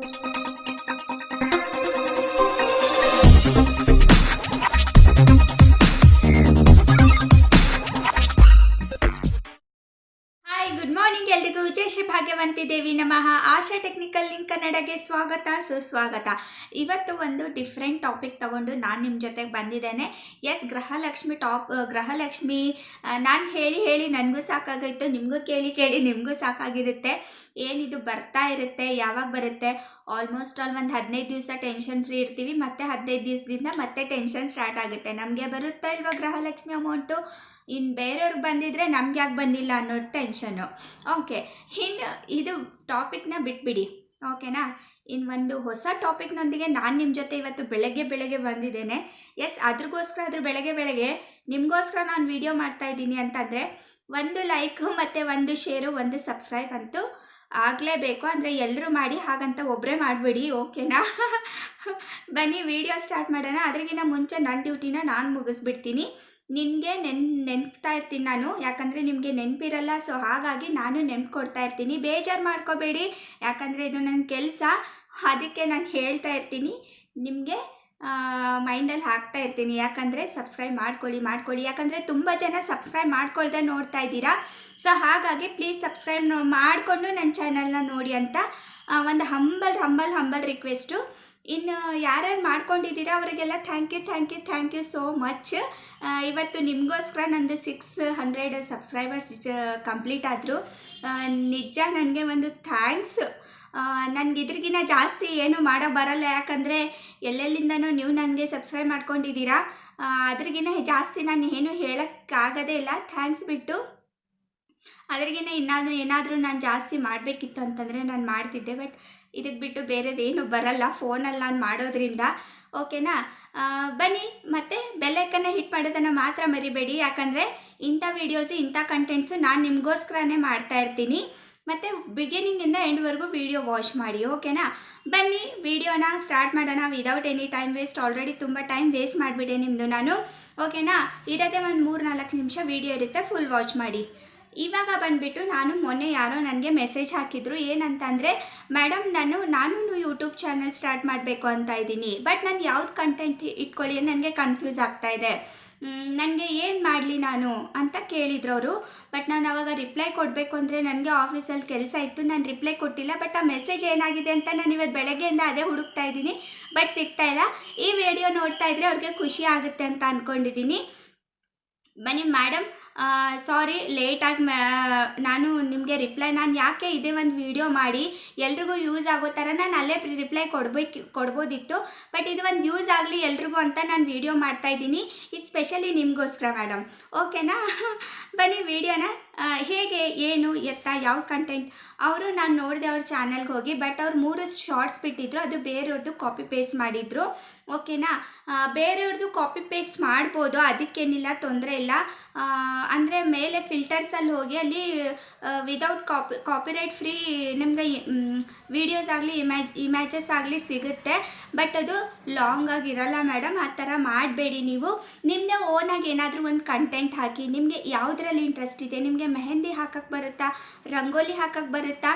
Thank you. Asha technical link ಕನ್ನಡಗೆ ಸ್ವಾಗತ, ಸುಸ್ವಾಗತ. ಇವತ್ತು ಒಂದು ಡಿಫ್ರೆಂಟ್ ಟಾಪಿಕ್ ತಗೊಂಡು ನಾನು ನಿಮ್ಮ ಜೊತೆಗೆ ಬಂದಿದ್ದೇನೆ. ಎಸ್ ಗೃಹಲಕ್ಷ್ಮಿ ಟಾಪ್ ಗೃಹಲಕ್ಷ್ಮಿ ನಾನು ಹೇಳಿ ಹೇಳಿ ನನಗೂ ಸಾಕಾಗೋಯ್ತು, ನಿಮಗೂ ಕೇಳಿ ಕೇಳಿ ನಿಮಗೂ ಸಾಕಾಗಿರುತ್ತೆ. ಏನಿದು ಬರ್ತಾ ಇರುತ್ತೆ, ಯಾವಾಗ ಬರುತ್ತೆ? ಆಲ್ಮೋಸ್ಟ್ ಆಲ್ ಒಂದು ಹದಿನೈದು ದಿವಸ ಟೆನ್ಷನ್ ಫ್ರೀ ಇರ್ತೀವಿ, ಮತ್ತೆ ಹದಿನೈದು ದಿವಸದಿಂದ ಮತ್ತೆ ಟೆನ್ಷನ್ ಸ್ಟಾರ್ಟ್ ಆಗುತ್ತೆ. ನಮಗೆ ಬರುತ್ತಾ ಇಲ್ವಾ ಗೃಹಲಕ್ಷ್ಮಿ ಅಮೌಂಟು ಇನ್ನು ಬೇರೆಯವ್ರಿಗೆ ಬಂದಿದ್ರೆ ನಮ್ಗೆ ಯಾಕೆ ಬಂದಿಲ್ಲ ಅನ್ನೋ ಟೆನ್ಷನ್ನು ಓಕೆ ಇನ್ನು ಇದು ಟಾಪಿಕ್ನ ಬಿಟ್ಬಿಡಿ. ಓಕೆನಾ? ಇನ್ನು ಒಂದು ಹೊಸ ಟಾಪಿಕ್ನೊಂದಿಗೆ ನಾನು ನಿಮ್ಮ ಜೊತೆ ಇವತ್ತು ಬೆಳಗ್ಗೆ ಬೆಳಗ್ಗೆ ಬಂದಿದ್ದೇನೆ. ಎಸ್ ಅದ್ರಿಗೋಸ್ಕರ ಅದ್ರ ಬೆಳಗ್ಗೆ ಬೆಳಗ್ಗೆ ನಿಮಗೋಸ್ಕರ ನಾನು ವೀಡಿಯೋ ಮಾಡ್ತಾ ಇದ್ದೀನಿ ಅಂತಂದರೆ ಒಂದು ಲೈಕು ಮತ್ತು ಒಂದು ಶೇರು ಒಂದು ಸಬ್ಸ್ಕ್ರೈಬ್ ಅಂತೂ ಆಗಲೇಬೇಕು. ಅಂದರೆ ಎಲ್ಲರೂ ಮಾಡಿ ಹಾಗಂತ ಒಬ್ಬರೇ ಮಾಡಿಬಿಡಿ, ಓಕೆನಾ? ಬನ್ನಿ ವಿಡಿಯೋ ಸ್ಟಾರ್ಟ್ ಮಾಡೋಣ. ಅದ್ರಿಗಿಂತ ಮುಂಚೆ ನನ್ನ ಡ್ಯೂಟಿನ ನಾನು ಮುಗಿಸ್ಬಿಡ್ತೀನಿ. ನಿನಗೆ ನೆನ್, ನೆನೆಸ್ತಾ ಇರ್ತೀನಿ ನಾನು. ಯಾಕಂದರೆ ನಿಮಗೆ ನೆನಪಿರಲ್ಲ ಸೊ ಹಾಗಾಗಿ ನಾನು ನೆನ್ಪು ಕೊಡ್ತಾ ಇರ್ತೀನಿ. ಬೇಜಾರು ಮಾಡ್ಕೋಬೇಡಿ. ಯಾಕಂದರೆ ಇದು ನನ್ನ ಕೆಲಸ. ಅದಕ್ಕೆ ನಾನು ಹೇಳ್ತಾ ಇರ್ತೀನಿ. ನಿಮಗೆ ಮೈಂಡಲ್ಲಿ ಹಾಕ್ತಾ ಇರ್ತೀನಿ. ಯಾಕಂದರೆ ಸಬ್ಸ್ಕ್ರೈಬ್ ಮಾಡ್ಕೊಳ್ಳಿ ಮಾಡ್ಕೊಳ್ಳಿ. ಯಾಕಂದರೆ ತುಂಬ ಜನ ಸಬ್ಸ್ಕ್ರೈಬ್ ಮಾಡ್ಕೊಳ್ದೆ ನೋಡ್ತಾ ಇದ್ದೀರಾ. ಸೊ ಹಾಗಾಗಿ ಪ್ಲೀಸ್ ಸಬ್ಸ್ಕ್ರೈಬ್ ಮಾಡಿಕೊಂಡು ನನ್ನ ಚಾನಲ್ನ ನೋಡಿ ಅಂತ ಒಂದು ಹಂಬಲ್ ಹಂಬಲ್ ಹಂಬಲ್ ರಿಕ್ವೆಸ್ಟು ಇನ್ನು ಯಾರ್ಯಾರು ಮಾಡ್ಕೊಂಡಿದ್ದೀರಾ ಅವರಿಗೆಲ್ಲ thank you thank you thank you so much ಇವತ್ತು ನಿಮಗೋಸ್ಕರ ನಂದು ಸಿಕ್ಸ್ ಹಂಡ್ರೆಡ್ ಸಬ್ಸ್ಕ್ರೈಬರ್ಸ್ ಕಂಪ್ಲೀಟ್ ಆದರು. ನಿಜ ನನಗೆ ಒಂದು ಥ್ಯಾಂಕ್ಸ್ ನನಗೆ ಇದ್ರಿಗಿನ ಜಾಸ್ತಿ ಏನು ಮಾಡೋ ಬರಲ್ಲ ಯಾಕಂದರೆ ಎಲ್ಲೆಲ್ಲಿಂದನೂ ನೀವು ನನಗೆ ಸಬ್ಸ್ಕ್ರೈಬ್ ಮಾಡ್ಕೊಂಡಿದ್ದೀರಾ. ಆ, ಜಾಸ್ತಿ ನಾನು ಏನು ಹೇಳೋಕ್ಕಾಗೋದೇ ಇಲ್ಲ ಥ್ಯಾಂಕ್ಸ್ ಬಿಟ್ಟು. ಅದ್ರಿಗಿನ ಇನ್ನಾದರೂ ಏನಾದರೂ ನಾನು ಜಾಸ್ತಿ ಮಾಡಬೇಕಿತ್ತು ಅಂತಂದರೆ ನಾನು ಮಾಡ್ತಿದ್ದೆ ಬಟ್ ಇದಕ್ಕೆ ಬಿಟ್ಟು ಬೇರೆದೇನು ಬರಲ್ಲ, ಫೋನಲ್ಲಿ ನಾನು ಮಾಡೋದ್ರಿಂದ. ಓಕೆನಾ? ಬನ್ನಿ, ಮತ್ತೆ ಬೆಲ್ಲೈಕನ್ನ ಹಿಟ್ ಮಾಡೋದನ್ನು ಮಾತ್ರ ಮರಿಬೇಡಿ. ಯಾಕಂದರೆ ಇಂಥ ವೀಡಿಯೋಸು ಇಂಥ ಕಂಟೆಂಟ್ಸು ನಾನು ನಿಮಗೋಸ್ಕರನೇ ಮಾಡ್ತಾ ಇರ್ತೀನಿ. ಮತ್ತು ಬಿಗಿನಿಂಗಿಂದ ಎಂಡ್ವರೆಗೂ ವಿಡಿಯೋ ವಾಚ್ ಮಾಡಿ, ಓಕೆನಾ? ಬನ್ನಿ ವೀಡಿಯೋನ ಸ್ಟಾರ್ಟ್ ಮಾಡೋಣ. Without any time waste already ತುಂಬ ಟೈಮ್ ವೇಸ್ಟ್ ಮಾಡಿಬಿಟ್ಟೆ ನಿಮ್ಮದು ನಾನು. ಓಕೆನಾ? ಇರೋದೇ ಒಂದು ಮೂರು ನಾಲ್ಕು ನಿಮಿಷ ವೀಡಿಯೋ ಇರುತ್ತೆ ಫುಲ್ ವಾಚ್ ಮಾಡಿ. ಇವಾಗ ಬಂದುಬಿಟ್ಟು ನಾನು ಮೊನ್ನೆ ಯಾರೋ ನನಗೆ ಮೆಸೇಜ್ ಹಾಕಿದ್ರು, ಏನಂತಂದರೆ ಮೇಡಮ್ ನಾನು ನಾನು ಯೂಟ್ಯೂಬ್ ಚಾನಲ್ ಸ್ಟಾರ್ಟ್ ಮಾಡಬೇಕು ಅಂತ ಇದ್ದೀನಿ, ಬಟ್ ನಾನು ಯಾವ್ದು ಕಂಟೆಂಟ್ ಇಟ್ಕೊಳ್ಳಿ ನನಗೆ ಕನ್ಫ್ಯೂಸ್ ಆಗ್ತಾ ಇದೆ. ನನಗೆ ಏನು ಮಾಡಲಿ ನಾನು? ಅಂತ ಕೇಳಿದ್ರು ಅವರು. ಬಟ್ ನಾನು ಅವಾಗ ರಿಪ್ಲೈ ಕೊಡಬೇಕು ಅಂದರೆ ನನಗೆ ಆಫೀಸಲ್ಲಿ ಕೆಲಸ ಇತ್ತು, ನಾನು ರಿಪ್ಲೈ ಕೊಟ್ಟಿಲ್ಲ, ಬಟ್ ಆ ಮೆಸೇಜ್ ಏನಾಗಿದೆ ಅಂತ ನಾನು ಇವತ್ತು ಬೆಳಗ್ಗೆಯಿಂದ ಅದೇ ಹುಡುಕ್ತಾ ಇದ್ದೀನಿ. ಬಟ್ ಸಿಗ್ತಾ ಇಲ್ಲ. ಈ ವಿಡಿಯೋ ನೋಡ್ತಾ ಇದ್ರೆ ಅವ್ರಿಗೆ ಖುಷಿ ಆಗುತ್ತೆ ಅಂತ ಅಂದ್ಕೊಂಡಿದ್ದೀನಿ ಬನ್ನಿ ಮೇಡಮ್ ಸಾರಿ ಲೇಟಾಗಿ ನಾನು ನಿಮಗೆ ರಿಪ್ಲೈ ನಾನು ಯಾಕೆ ಇದೇ ಒಂದು ವಿಡಿಯೋ ಮಾಡಿ, ಎಲ್ರಿಗೂ ಯೂಸ್ ಆಗೋ ಥರ ನಾನು ಅಲ್ಲೇ ರಿಪ್ಲೈ ಕೊಡ್ಬೇಕು, ಕೊಡ್ಬೋದಿತ್ತು. ಬಟ್ ಇದು ಒಂದು ಯೂಸ್ ಆಗಲಿ ಎಲ್ರಿಗೂ ಅಂತ ನಾನು ವಿಡಿಯೋ ಮಾಡ್ತಾ ಇದ್ದೀನಿ. ಇದು ಸ್ಪೆಷಲಿ ನಿಮಗೋಸ್ಕರ ಮೇಡಮ್ ಓಕೆನಾ ಬನ್ನಿ ವಿಡಿಯೋನ ಹೇಗೆ, ಏನು, ಎತ್ತ, ಯಾವ ಕಂಟೆಂಟ್ ಅವರು ನಾನು ನೋಡಿದೆ ಅವ್ರ ಚಾನಲ್ಗೆ ಹೋಗಿ ಬಟ್ ಅವ್ರು ಮೂರು ಶಾರ್ಟ್ಸ್ ಬಿಟ್ಟಿದ್ರು, ಅದು ಬೇರೆಯವ್ರದ್ದು ಕಾಪಿ ಪೇಸ್ಟ್ ಮಾಡಿದ್ರು. ಓಕೆನಾ? ಬೇರೆಯವ್ರದ್ದು ಕಾಪಿ ಪೇಸ್ಟ್ ಮಾಡ್ಬೋದು, ಅದಕ್ಕೇನಿಲ್ಲ, ತೊಂದರೆ ಇಲ್ಲ. ಅಂದರೆ ಮೇಲೆ ಫಿಲ್ಟರ್ಸಲ್ಲಿ ಹೋಗಿ ಅಲ್ಲಿ ವಿದೌಟ್ ಕಾಪಿ ಕಾಪಿರೈಟ್ ಫ್ರೀ ನಿಮಗೆ ವೀಡಿಯೋಸ್ ಆಗಲಿ ಇಮ್ಯಾಜ್ ಇಮ್ಯಾಜಸ್ ಆಗಲಿ ಸಿಗುತ್ತೆ. ಬಟ್ ಅದು ಲಾಂಗ್ ಆಗಿರಲ್ಲ ಮೇಡಮ್ ಆ ಥರ ಮಾಡಬೇಡಿ ನೀವು. ನಿಮ್ಮದೇ ಓನಾಗಿ ಏನಾದರೂ ಒಂದು ಕಂಟೆಂಟ್ ಹಾಕಿ, ನಿಮಗೆ ಯಾವುದ್ರಲ್ಲಿ ಇಂಟ್ರೆಸ್ಟ್ ಇದೆ? ನಿಮಗೆ ಮೆಹಂದಿ ಹಾಕಕ್ಕೆ ಬರುತ್ತಾ? ರಂಗೋಲಿ ಹಾಕಕ್ಕೆ ಬರುತ್ತಾ?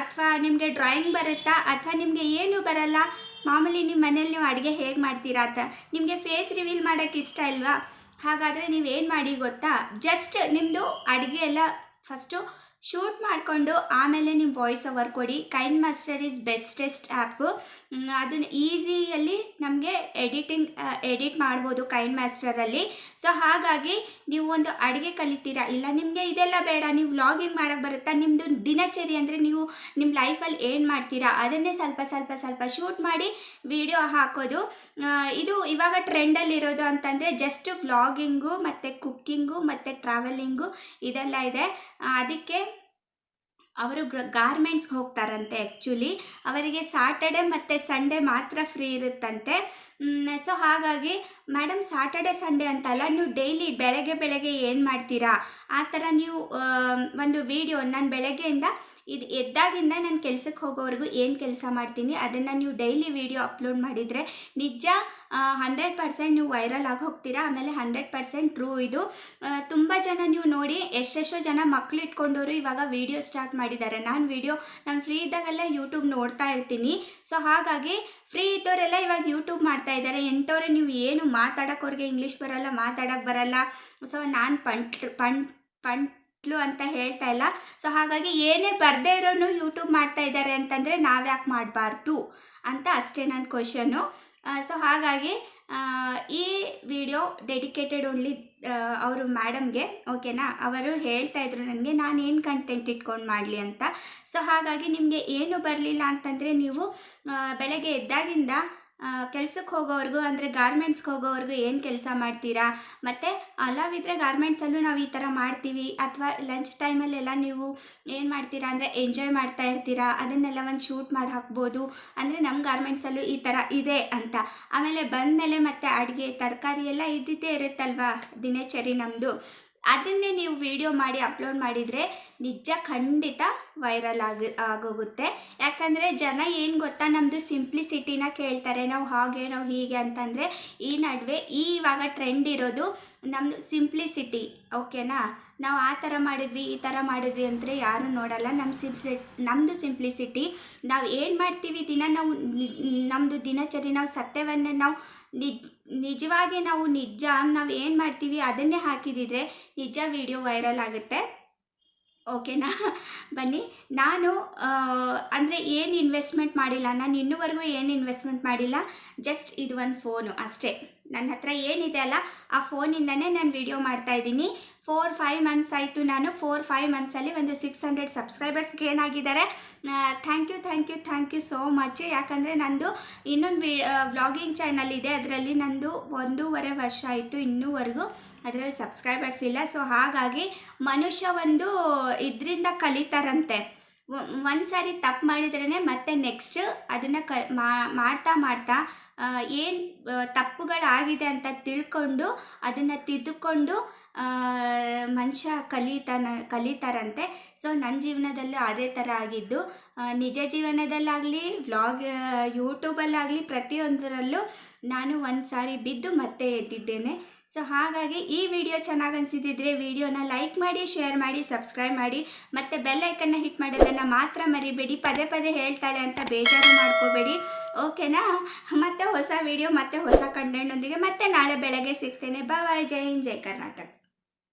ಅಥವಾ ನಿಮಗೆ ಡ್ರಾಯಿಂಗ್ ಬರುತ್ತಾ? ಅಥವಾ ನಿಮಗೆ ಏನು ಬರಲ್ಲ? ಮಾಮೂಲಿ ನಿಮ್ಮ ಮನೇಲಿ ನೀವು ಅಡುಗೆ ಹೇಗೆ ಮಾಡ್ತೀರಾ ಅಂತ. ನಿಮಗೆ ಫೇಸ್ ರಿವೀಲ್ ಮಾಡೋಕ್ಕೆ ಇಷ್ಟ ಇಲ್ವಾ? ಹಾಗಾದರೆ ನೀವೇನು ಮಾಡಿ ಗೊತ್ತಾ? ಜಸ್ಟ್ ನಿಮ್ಮದು ಅಡುಗೆ ಎಲ್ಲ ಫಸ್ಟು ಶೂಟ್ ಮಾಡಿಕೊಂಡು ಆಮೇಲೆ ನೀವು ವಾಯ್ಸ್ ಓವರ್ ಕೊಡಿ. KineMaster is bestest app ಅದನ್ನು ಈಸಿಯಲ್ಲಿ ನಮಗೆ ಎಡಿಟಿಂಗ್ ಎಡಿಟ್ ಮಾಡ್ಬೋದು ಕೈನ್ ಮಾಸ್ಟರಲ್ಲಿ ಸೊ ಹಾಗಾಗಿ ನೀವು ಒಂದು ಅಡುಗೆ ಕಲಿತೀರಾ, ಇಲ್ಲ ನಿಮಗೆ ಇದೆಲ್ಲ ಬೇಡ, ನೀವು ವ್ಲಾಗಿಂಗ್ ಮಾಡೋಕ್ಕೆ ಬರುತ್ತಾ ನಿಮ್ಮದು ದಿನಚರಿ ಅಂದರೆ ನೀವು ನಿಮ್ಮ ಲೈಫಲ್ಲಿ ಏನು ಮಾಡ್ತೀರಾ, ಅದನ್ನೇ ಸ್ವಲ್ಪ ಸ್ವಲ್ಪ ಸ್ವಲ್ಪ ಶೂಟ್ ಮಾಡಿ ವಿಡಿಯೋ ಹಾಕೋದು. ಇದು ಇವಾಗ ಟ್ರೆಂಡಲ್ಲಿರೋದು ಅಂತಂದರೆ ಜಸ್ಟ್ ವ್ಲಾಗಿಂಗು ಮತ್ತು ಕುಕ್ಕಿಂಗು ಮತ್ತು ಟ್ರಾವೆಲಿಂಗು ಇದೆಲ್ಲ ಇದೆ. ಅದಕ್ಕೆ ಅವರು ಗಾರ್ಮೆಂಟ್ಸ್ಗೆ ಹೋಗ್ತಾರಂತೆ ಆ್ಯಕ್ಚುಲಿ ಅವರಿಗೆ ಸಾಟರ್ಡೆ ಮತ್ತು ಸಂಡೇ ಮಾತ್ರ ಫ್ರೀ ಇರುತ್ತಂತೆ. ಸೊ ಹಾಗಾಗಿ ಮೇಡಮ್ ಸಾಟರ್ಡೆ ಸಂಡೇ ಅಂತಲ್ಲ, ನೀವು ಡೈಲಿ ಬೆಳಗ್ಗೆ ಬೆಳಗ್ಗೆ ಏನು ಮಾಡ್ತೀರಾ? ಆ ಥರ ನೀವು ಒಂದು ವಿಡಿಯೋ ನಾನು ಬೆಳಗ್ಗೆಯಿಂದ ಇದು ಎದ್ದಾಗಿಂದ ನಾನು ಕೆಲಸಕ್ಕೆ ಹೋಗೋವರೆಗೂ ಏನು ಕೆಲಸ ಮಾಡ್ತೀನಿ, ಅದನ್ನು ನೀವು ಡೈಲಿ ವಿಡಿಯೋ ಅಪ್ಲೋಡ್ ಮಾಡಿದರೆ ನಿಜ ಹಂಡ್ರೆಡ್ ಪರ್ಸೆಂಟ್ ನೀವು ವೈರಲ್ ಆಗಿ ಹೋಗ್ತೀರಾ? ಆಮೇಲೆ ಹಂಡ್ರೆಡ್ ಪರ್ಸೆಂಟ್ ಟ್ರೂ ಇದು. ತುಂಬ ಜನ ನೀವು ನೋಡಿ, ಎಷ್ಟೆಷ್ಟೋ ಜನ ಮಕ್ಕಳು ಇಟ್ಕೊಂಡವರು ಇವಾಗ ವಿಡಿಯೋ ಸ್ಟಾರ್ಟ್ ಮಾಡಿದ್ದಾರೆ. ನಾನು ವಿಡಿಯೋ, ನಾನು ಫ್ರೀ ಇದ್ದಾಗೆಲ್ಲ ಯೂಟ್ಯೂಬ್ ನೋಡ್ತಾ ಇರ್ತೀನಿ. ಸೊ ಹಾಗಾಗಿ, ಫ್ರೀ ಇದ್ದವರೆಲ್ಲ ಇವಾಗ ಯೂಟ್ಯೂಬ್ ಮಾಡ್ತಾ ಇದ್ದಾರೆ. ಎಂಥವ್ರೆ ನೀವು ಏನು ಮಾತಾಡೋಕೆ ಅವ್ರಿಗೆ ಇಂಗ್ಲೀಷ್ ಬರಲ್ಲ ಮಾತಾಡೋಕ್ಕೆ ಬರಲ್ಲ. ಸೊ ನಾನು ಪಂಟ್ ಪಂಟ್ ಪಂಟ್ಲು ಅಂತ ಹೇಳ್ತಾ ಇಲ್ಲ. ಸೊ ಹಾಗಾಗಿ ಏನೇ ಬರದೇ ಇರೋನು ಯೂಟ್ಯೂಬ್ ಮಾಡ್ತಾ ಇದ್ದಾರೆ ಅಂತಂದರೆ ನಾವ್ಯಾಕೆ ಮಾಡಬಾರ್ದು ಅಂತ ಅಷ್ಟೇ ನನ್ನ ಕ್ವಶನು ಸೊ ಹಾಗಾಗಿ ಈ ವಿಡಿಯೋ ಡೆಡಿಕೇಟೆಡ್ ಓನ್ಲಿ ಅವರು ಮ್ಯಾಡಮ್ಗೆ ಓಕೆನಾ ಅವರು ಹೇಳ್ತಾ ಇದ್ರು ನನಗೆ ನಾನು ಏನು ಕಂಟೆಂಟ್ ಇಟ್ಕೊಂಡು ಮಾಡಲಿ ಅಂತ. ಸೊ ಹಾಗಾಗಿ ನಿಮಗೆ ಏನು ಬರಲಿಲ್ಲ ಅಂತಂದರೆ ನೀವು ಬೆಳಗ್ಗೆ ಎದ್ದಾಗಿಂದ ಕೆಲ್ಸಕ್ಕೆ ಹೋಗೋವರೆಗೂ, ಅಂದರೆ ಗಾರ್ಮೆಂಟ್ಸ್ಗೆ ಹೋಗೋವರೆಗೂ ಏನು ಕೆಲಸ ಮಾಡ್ತೀರಾ? ಮತ್ತು ಅಲಾವಿದ್ರೆ ಗಾರ್ಮೆಂಟ್ಸಲ್ಲೂ ನಾವು ಈ ಥರ ಮಾಡ್ತೀವಿ. ಅಥವಾ ಲಂಚ್ ಟೈಮಲ್ಲೆಲ್ಲ ನೀವು ಏನು ಮಾಡ್ತೀರಾ ಅಂದರೆ ಎಂಜಾಯ್ ಮಾಡ್ತಾ ಇರ್ತೀರಾ? ಅದನ್ನೆಲ್ಲ ಒಂದು ಶೂಟ್ ಮಾಡಿ ಹಾಕ್ಬೋದು. ಅಂದರೆ ನಮ್ಮ ಗಾರ್ಮೆಂಟ್ಸಲ್ಲೂ ಈ ಥರ ಇದೆ ಅಂತ. ಆಮೇಲೆ ಬಂದಮೇಲೆ ಮತ್ತು ಅಡುಗೆ, ತರಕಾರಿ ಎಲ್ಲ ಇದ್ದಿದ್ದೇ ಇರುತ್ತಲ್ವಾ? ದಿನಚರಿ ನಮ್ಮದು ಅದನ್ನೇ ನೀವು ವಿಡಿಯೋ ಮಾಡಿ ಅಪ್ಲೋಡ್ ಮಾಡಿದರೆ ನಿಜ ಖಂಡಿತ ವೈರಲ್ ಆಗಿ, ಆಗೋಗುತ್ತೆ. ಯಾಕಂದರೆ ಜನ ಏನು ಗೊತ್ತಾ ನಮ್ಮದು ಸಿಂಪ್ಲಿಸಿಟಿನ ಕೇಳ್ತಾರೆ, ನಾವು ಹಾಗೆ, ನಾವು ಹೀಗೆ ಅಂತಂದರೆ ಈ ನಡುವೆ, ಈ ಇವಾಗ ಟ್ರೆಂಡ್ ಇರೋದು ನಮ್ಮದು ಸಿಂಪ್ಲಿಸಿಟಿ ಓಕೆನಾ ನಾವು ಆ ಥರ ಮಾಡಿದ್ವಿ, ಈ ಥರ ಮಾಡಿದ್ವಿ ಅಂದರೆ ಯಾರೂ ನೋಡಲ್ಲ. ನಮ್ಮ ಸಿಂಪ್ಲಿ ನಮ್ಮದು ಸಿಂಪ್ಲಿಸಿಟಿ ನಾವು ಏನು ಮಾಡ್ತೀವಿ ದಿನ ನಾವು ನಮ್ಮದು ದಿನಚರಿ, ನಾವು ಸತ್ಯವನ್ನು ನಾವು ನಿಜ ನಿಜವಾಗಿ ನಾವು ನಿಜ ನಾವು ಏನು ಮಾಡ್ತೀವಿ ಅದನ್ನೇ ಹಾಕಿದಿದ್ರೆ ನಿಜ ವಿಡಿಯೋ ವೈರಲ್ ಆಗುತ್ತೆ. ಓಕೆನಾ ಬನ್ನಿ. ನಾನು ಅಂದರೆ ಏನು ಇನ್ವೆಸ್ಟ್ಮೆಂಟ್ ಮಾಡಿಲ್ಲ ನಾನು, ಇನ್ನೂವರೆಗೂ ಏನು ಇನ್ವೆಸ್ಟ್ಮೆಂಟ್ ಮಾಡಿಲ್ಲ ಜಸ್ಟ್ ಇದು ಒಂದು ಫೋನು ಅಷ್ಟೇ. ನನ್ನ ಹತ್ರ ಏನಿದೆ ಅಲ್ಲ, ಆ ಫೋನಿಂದನೇ ನಾನು ವಿಡಿಯೋ ಮಾಡ್ತಾ ಇದ್ದೀನಿ. ಫೋರ್ ಫೈವ್ ಮಂತ್ಸ್ ಆಯಿತು ನಾನು. ಫೋರ್ ಫೈವ್ ಮಂತ್ಸಲ್ಲಿ ಒಂದು ಸಿಕ್ಸ್ ಹಂಡ್ರೆಡ್ ಸಬ್ಸ್ಕ್ರೈಬರ್ಸ್ ಗೇನ್ ಆಗಿದ್ದಾರೆ. Thank you thank you thank you so much ಯಾಕಂದರೆ ನಂದು ಇನ್ನೊಂದು ವಿ ವ್ಲಾಗಿಂಗ್ ಚಾನಲ್ ಇದೆ. ಅದರಲ್ಲಿ ನಂದು ಒಂದೂವರೆ ವರ್ಷ ಆಯಿತು ಇನ್ನೂವರೆಗೂ ಅದರಲ್ಲಿ ಸಬ್ಸ್ಕ್ರೈಬರ್ಸ್ ಇಲ್ಲ. ಸೊ ಹಾಗಾಗಿ ಮನುಷ್ಯ ಒಂದು ಇದರಿಂದ ಕಲಿತಾರಂತೆ. ಒಂದು ಸಾರಿ ತಪ್ಪು ಮಾಡಿದ್ರೇ ಮತ್ತೆ ನೆಕ್ಸ್ಟ್ ಅದನ್ನು ಕ ಮಾಡ್ತಾ ಮಾಡ್ತಾ ಏನು ತಪ್ಪುಗಳಾಗಿದೆ ಅಂತ ತಿಳ್ಕೊಂಡು ಅದನ್ನು ತಿದ್ದುಕೊಂಡು ಮನುಷ್ಯ ಕಲಿತಾನ, ಕಲಿತಾರಂತೆ. ಸೊ ನನ್ನ ಜೀವನದಲ್ಲೂ ಅದೇ ಥರ ಆಗಿದ್ದು. ನಿಜ ಜೀವನದಲ್ಲಾಗಲಿ ವ್ಲಾಗ್ ಯೂಟ್ಯೂಬಲ್ಲಾಗಲಿ ಪ್ರತಿಯೊಂದರಲ್ಲೂ ನಾನು ಒಂದು ಸಾರಿ ಬಿದ್ದು ಮತ್ತೆ ಎದ್ದಿದ್ದೇನೆ. ಸೊ ಹಾಗಾಗಿ ಈ ವಿಡಿಯೋ ಚೆನ್ನಾಗಿ ಅನಿಸಿದ್ರೆ ವಿಡಿಯೋನ ಲೈಕ್ ಮಾಡಿ, ಶೇರ್ ಮಾಡಿ, ಸಬ್ಸ್ಕ್ರೈಬ್ ಮಾಡಿ, ಮತ್ತು ಬೆಲ್ ಐಕನ್ನ ಹಿಟ್ ಮಾಡೋದನ್ನು ಮಾತ್ರ ಮರಿಬೇಡಿ. ಪದೇ ಪದೇ ಹೇಳ್ತಾಳೆ ಅಂತ ಬೇಜಾರು ಮಾಡ್ಕೋಬೇಡಿ. ಓಕೆನಾ? ಮತ್ತೆ ಹೊಸ ವಿಡಿಯೋ, ಮತ್ತೆ ಹೊಸ ಕಂಟೆಂಟ್ನೊಂದಿಗೆ ಮತ್ತೆ ನಾಳೆ ಬೆಳಗ್ಗೆ ಸಿಗ್ತೇನೆ. ಬಾಯ್ ಜೈ ಹಿಂದ್, ಜೈ ಕರ್ನಾಟಕ.